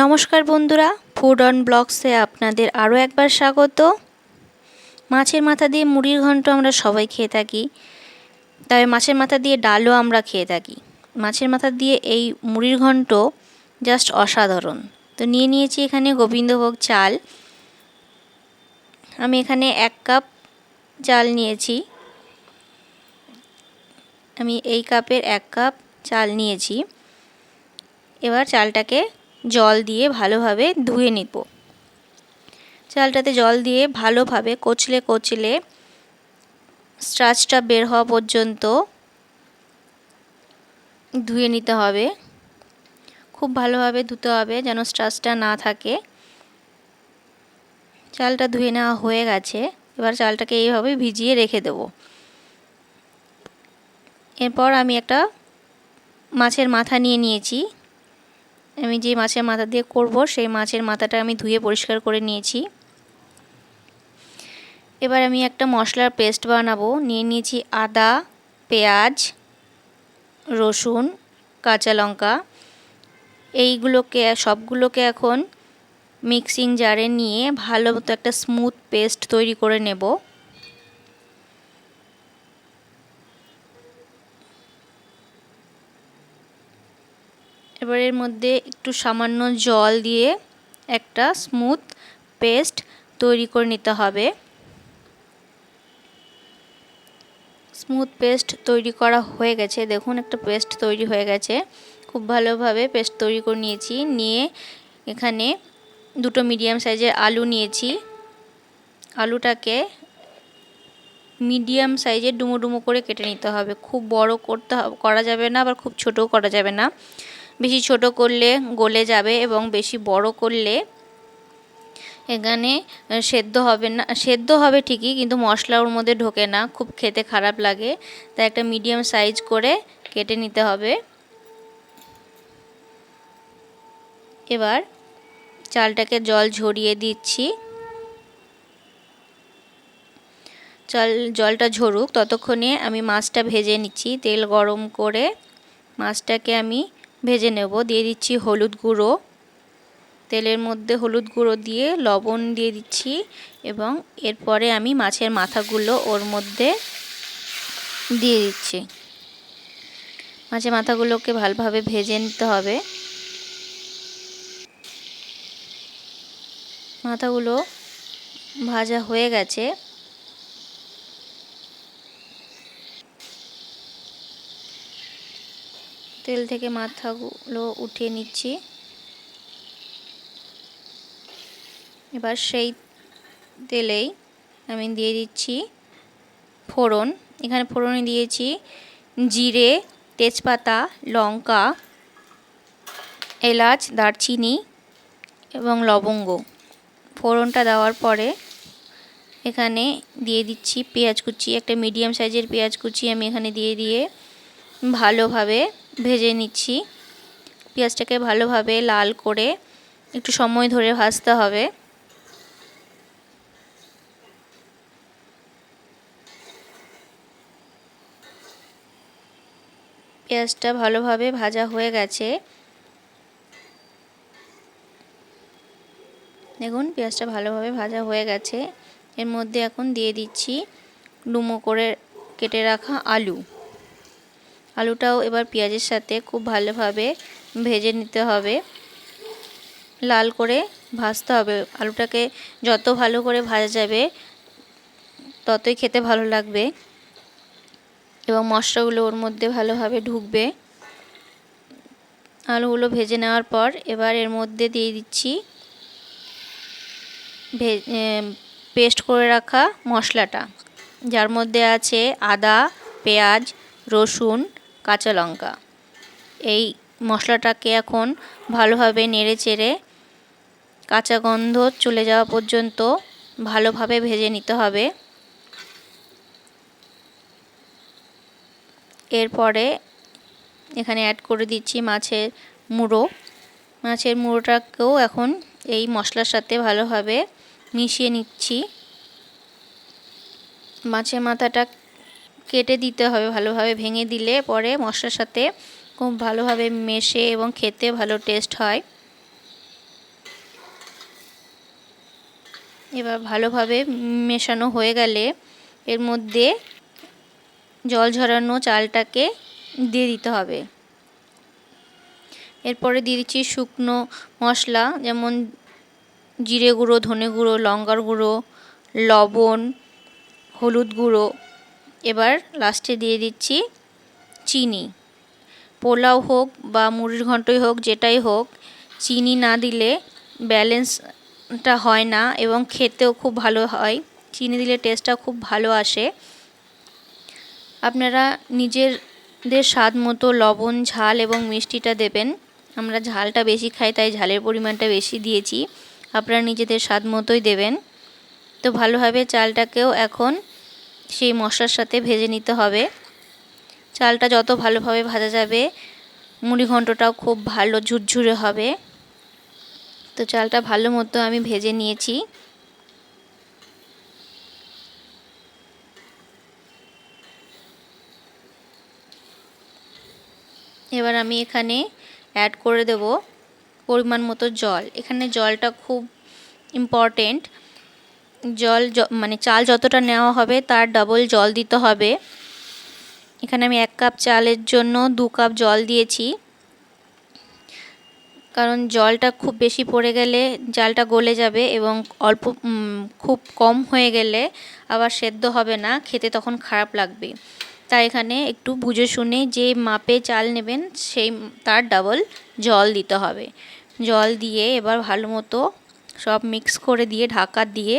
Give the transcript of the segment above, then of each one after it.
নমস্কার বন্ধুরা food on ব্লগসে আপনাদের আরও একবার স্বাগত। মাছের মাথা দিয়ে মুড়ির ঘন্ট আমরা সবাই খেয়ে থাকি, তবে মাছের মাথা দিয়ে ডালও আমরা খেয়ে থাকি। মাছের মাথা দিয়ে এই মুড়ির ঘন্ট জাস্ট অসাধারণ। তো নিয়ে নিয়েছি এখানে গোবিন্দভোগ চাল। আমি এখানে এক কাপ চাল নিয়েছি। আমি এই কাপের এক কাপ চাল নিয়েছি। এবার চালটাকে জল দিয়ে ভালোভাবে ধুয়ে নিব। চালটাতে জল দিয়ে ভালোভাবে কচলে কচলে স্টার্চটা বের হওয়া পর্যন্ত ধুয়ে নিতে হবে। খুব ভালোভাবে ধুতে হবে যেন স্টার্চটা না থাকে। চালটা ধুয়ে নেওয়া হয়ে গেছে। এবার চালটাকে এইভাবে ভিজিয়ে রেখে দেব। এরপর আমি একটা মাছের মাথা নিয়ে নিয়েছি। আমি যে মাছের মাথা দিয়ে করব, সেই মাছের মাথাটা আমি ধুয়ে পরিষ্কার করে নিয়েছি। এবার আমি একটা মশলার পেস্ট বানাবো। নিয়ে নিয়েছি আদা, পেঁয়াজ, রসুন, কাঁচা লঙ্কা। এইগুলোকে, সবগুলোকে এখন মিক্সিং জারে নিয়ে ভালো মতো একটা স্মুথ পেস্ট তৈরি করে নেব। এবার এর মধ্যে একটু সামান্য জল দিয়ে একটা স্মুথ পেস্ট তৈরি করে নিতে হবে। স্মুথ পেস্ট তৈরি করা হয়ে গেছে। দেখুন, একটা পেস্ট তৈরি হয়ে গেছে। খুব ভালোভাবে পেস্ট তৈরি করে নিয়েছি। নিয়ে এখানে দুটো মিডিয়াম সাইজের আলু নিয়েছি। আলুটাকে মিডিয়াম সাইজের ডুমো ডুমো করে কেটে নিতে হবে। খুব বড় করতে করা যাবে না, আবার খুব ছোটও করা যাবে না। বেশি ছোট করলে গলে যাবে এবং বেশি বড় করলে এখানে সেদ্ধ হবে না, সেদ্ধ হবে ঠিকই কিন্তু মশলা ওর মধ্যে ঢোকে না, খুব খেতে খারাপ লাগে। তাই একটা মিডিয়াম সাইজ করে কেটে নিতে হবে। এবার চালটাকে জল ঝরিয়ে দিচ্ছি। চাল, জলটা ঝরুক, ততক্ষণে আমি মাছটা ভেজে নিচ্ছি, তেল গরম করে মাছটাকে আমি ভেজে নেব। দিয়ে দিচ্ছি হলুদ গুঁড়ো। তেলের মধ্যে হলুদ গুঁড়ো দিয়ে লবণ দিয়ে দিচ্ছি এবং এরপরে আমি মাছের মাথাগুলো ওর মধ্যে দিয়ে দিচ্ছি। মাছের মাথাগুলোকে ভালোভাবে ভেজে নিতে হবে। মাথাগুলো ভাজা হয়ে গেছে। তেল থেকে মাথাগুলো উঠিয়ে নিচ্ছি। এবার সেই তেলেই আমি দিয়ে দিচ্ছি ফোড়ন। এখানে ফোড়নে দিয়েছি জিরে, তেজপাতা, লঙ্কা, এলাচ, দারচিনি এবং লবঙ্গ। ফোড়নটা দেওয়ার পরে এখানে দিয়ে দিচ্ছি পেঁয়াজ কুচি, একটা মিডিয়াম সাইজের পেঁয়াজ কুচি আমি এখানে দিয়ে দিয়ে ভালোভাবে ভেজে নিচ্ছি। পেঁয়াজটাকে ভালোভাবে লাল করে একটু সময় ধরে ভাজতে হবে। পেঁয়াজটা ভালোভাবে ভাজা হয়ে গেছে। দেখুন, পেঁয়াজটা ভালোভাবে ভাজা হয়ে গেছে। এর মধ্যে এখন দিয়ে দিচ্ছি ডুমো করে কেটে রাখা আলু। আলুটাও এবার পেঁয়াজের সাথে খুব ভালোভাবে ভেজে নিতে হবে। লাল করে ভাজতে হবে। আলুটাকে যত ভালো করে ভাজা যাবে, ততই খেতে ভালো লাগবে এবং মশলাগুলো ওর মধ্যে ভালোভাবে ঢুকবে। আলুগুলো ভেজে নেওয়ার পর এবার এর মধ্যে দিয়ে দিচ্ছি পেস্ট করে রাখা মশলাটা। যার মধ্যে আছে আদা, পেঁয়াজ, রসুন কাঁচা লঙ্কা। এই মশলাটাকে এখন ভালোভাবে নেড়ে চেড়ে কাঁচা গন্ধ চলে যাওয়া পর্যন্ত ভালোভাবে ভেজে নিতে হবে। এরপরে এখানে অ্যাড করে দিচ্ছি মাছের মুড়ো। মাছের মুড়োটাকেও এখন এই মশলার সাথে ভালোভাবে মিশিয়ে নিচ্ছি। মাছের মাথাটা কেটে দিতে হবে ভালোভাবে ভেঙে দিলে পরে মশলার সাথে খুব ভালোভাবে মেশে এবং খেতে ভালো টেস্ট হয়। এবার ভালোভাবে মেশানো হয়ে গেলে এর মধ্যে জল ঝরানো চালটাকে দিয়ে দিতে হবে। এরপরে দিয়ে দিচ্ছি শুকনো মশলা যেমন জিরে গুঁড়ো, ধনে গুঁড়ো, লঙ্কার গুঁড়ো, লবণ, হলুদ গুঁড়ো। এবার লাস্টে দিয়ে দিচ্ছি চিনি। পোলাও হোক বা মুড়ির ঘন্টই হোক, যেটাই হোক, চিনি না দিলে ব্যালেন্সটা হয় না এবং খেতেও খুব ভালো হয়। চিনি দিলে টেস্টটা খুব ভালো আসে। আপনারা নিজেদের স্বাদ মতো লবণ, ঝাল এবং মিষ্টিটা দেবেন। আমরা ঝালটা বেশি খাই, তাই ঝালের পরিমাণটা বেশি দিয়েছি। আপনারা নিজেদের স্বাদ মতোই দেবেন। তো ভালোভাবে চালটাকেও এখন সেই মশলার সাথে ভেজে নিতে হবে। চালটা যত ভালোভাবে ভাজা যাবে, মুড়ি ঘন্টটাও খুব ভালো ঝুরঝুরে হবে। তো চালটা ভালো মতো আমি ভেজে নিয়েছি। এবার আমি এখানে অ্যাড করে দেব পরিমাণ মতো জল। এখানে জলটা খুব ইম্পর্টেন্ট জল মানে চাল যতটা নেওয়া হবে তার ডাবল জল দিতে হবে। এখানে আমি এক কাপ চালের জন্য দু কাপ জল দিয়েছি। কারণ জলটা খুব বেশি পড়ে গেলে চালটা গলে যাবে এবং অল্প খুব কম হয়ে গেলে আবার সেদ্ধ হবে না, খেতে তখন খারাপ লাগবে। তাই এখানে একটু বুঝে শুনে যে মাপে চাল নেবেন সেই, তার ডাবল জল দিতে হবে। জল দিয়ে এবার ভালো মতো সব মিক্স করে দিয়ে, ঢাকা দিয়ে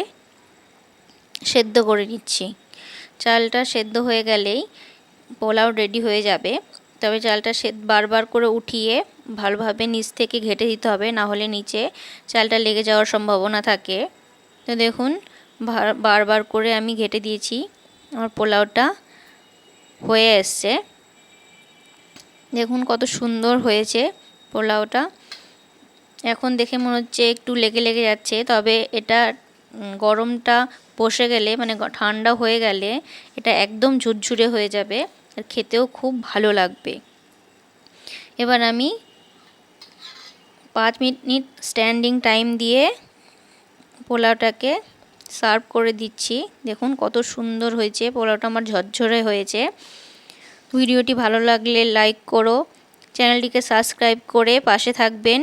সেদ্ধ করে নিচ্ছি। চালটা সেদ্ধ হয়ে গেলেই পোলাও রেডি হয়ে যাবে। তবে চালটা সে বারবার করে উঠিয়ে ভালোভাবে নিচ থেকে ঘেটে দিতে হবে, না হলে নিচে চালটা লেগে যাওয়ার সম্ভাবনা থাকে। তো দেখুন বারবার করে আমি ঘেটে দিয়েছি, আমার পোলাওটা হয়ে এসছে। দেখুন কত সুন্দর হয়েছে পোলাওটা। এখন দেখে মনে হচ্ছে একটু লেগে লেগে যাচ্ছে, তবে এটা গরমটা বসে গেলে মানে ঠান্ডা হয়ে গেলে এটা একদম ঝুরঝুরে হয়ে যাবে, আর খেতেও খুব ভালো লাগবে। এবার আমি পাঁচ মিনিট স্ট্যান্ডিং টাইম দিয়ে পোলাওটাকে সার্ভ করে দিচ্ছি। দেখুন কত সুন্দর হয়েছে, পোলাওটা আমার ঝরঝরে হয়েছে। ভিডিওটি ভালো লাগলে লাইক করো, চ্যানেলটিকে সাবস্ক্রাইব করে পাশে থাকবেন।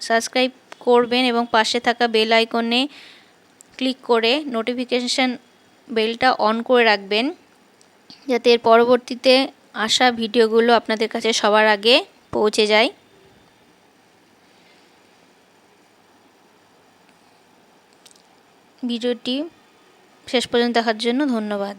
সাবস্ক্রাইব করবেন এবং পাশে থাকা বেল আইকনে ক্লিক করে নোটিফিকেশান বেলটা অন করে রাখবেন, যাতে এর পরবর্তীতে আসা ভিডিওগুলো আপনাদের কাছে সবার আগে পৌঁছে যায়। ভিডিওটি শেষ পর্যন্ত দেখার জন্য ধন্যবাদ।